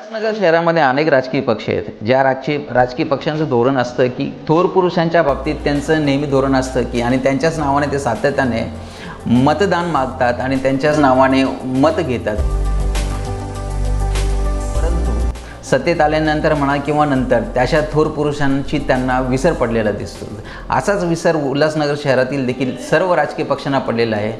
उल्हासनगर शहरामध्ये अनेक राजकीय पक्ष आहेत. ज्या राजकीय राजकीय पक्षांचं धोरण असतं की थोर पुरुषांच्या बाबतीत त्यांचं नेहमी धोरण असतं की आणि त्यांच्याच नावाने ते सातत्याने मतदान मागतात आणि त्यांच्याच नावाने मत घेतात. परंतु सत्तेत आल्यानंतर म्हणा किंवा नंतर त्याच्या थोर पुरुषांची त्यांना विसर पडलेला दिसतो. असाच विसर उल्हासनगर शहरातील देखील सर्व राजकीय पक्षांना पडलेला आहे.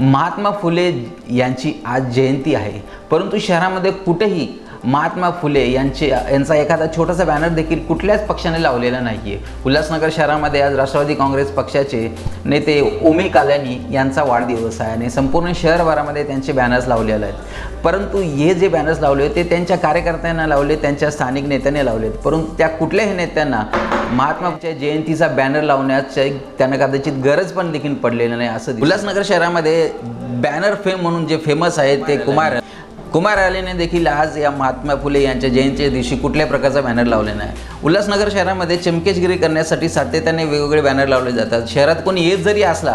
महात्मा फुले यांची आज जयंती आहे. परंतु शहरामध्ये कुठेही महात्मा फुले यांचे यांचा एखादा छोटासा बॅनर देखील कुठल्याच पक्षाने लावलेला नाही आहे उल्हासनगर शहरामध्ये आज राष्ट्रवादी काँग्रेस पक्षाचे नेते ओमी कालानी यांचा वाढदिवस आहे आणि संपूर्ण शहरभरामध्ये त्यांचे बॅनर्स लावलेले आहेत. परंतु हे जे बॅनर्स लावले ते त्यांच्या कार्यकर्त्यांना लावले त्यांच्या स्थानिक नेत्यांनी लावलेत परंतु त्या कुठल्याही नेत्यांना महात्माच्या जयंतीचा बॅनर लावण्याची त्यांना कदाचित गरज पण देखील पडलेली नाही असं उल्हासनगर शहरामध्ये बॅनर फेम म्हणून जे फेमस आहे ते कुमार कुमार आलेने देखील आज या महात्मा फुले यांच्या जयंतीच्या दिवशी कुठल्याही प्रकारचा बॅनर लावले नाही. उल्हासनगर शहरामध्ये चमकेशगिरी करण्यासाठी सातत्याने वेगवेगळे बॅनर लावले जातात. शहरात कोणी येत जरी असला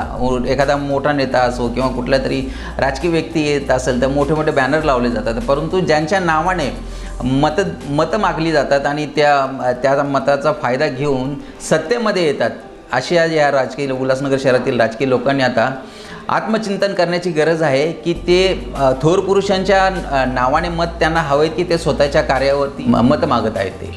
एखादा मोठा नेता असो किंवा कुठला तरी राजकीय व्यक्ती येत असेल तर मोठे मोठे बॅनर लावले जातात. परंतु ज्यांच्या नावाने मत मतं मागली जातात आणि त्या त्या मताचा फायदा घेऊन सत्तेमध्ये येतात अशी आज या राजकीय उल्हासनगर शहरातील राजकीय लोकांनी आता आत्मचिंतन करण्याची गरज आहे की ते थोर पुरुषांच्या नावाने मत त्यांना हवे की ते स्वतःच्या कार्यावरती मत मागत आहेत ते.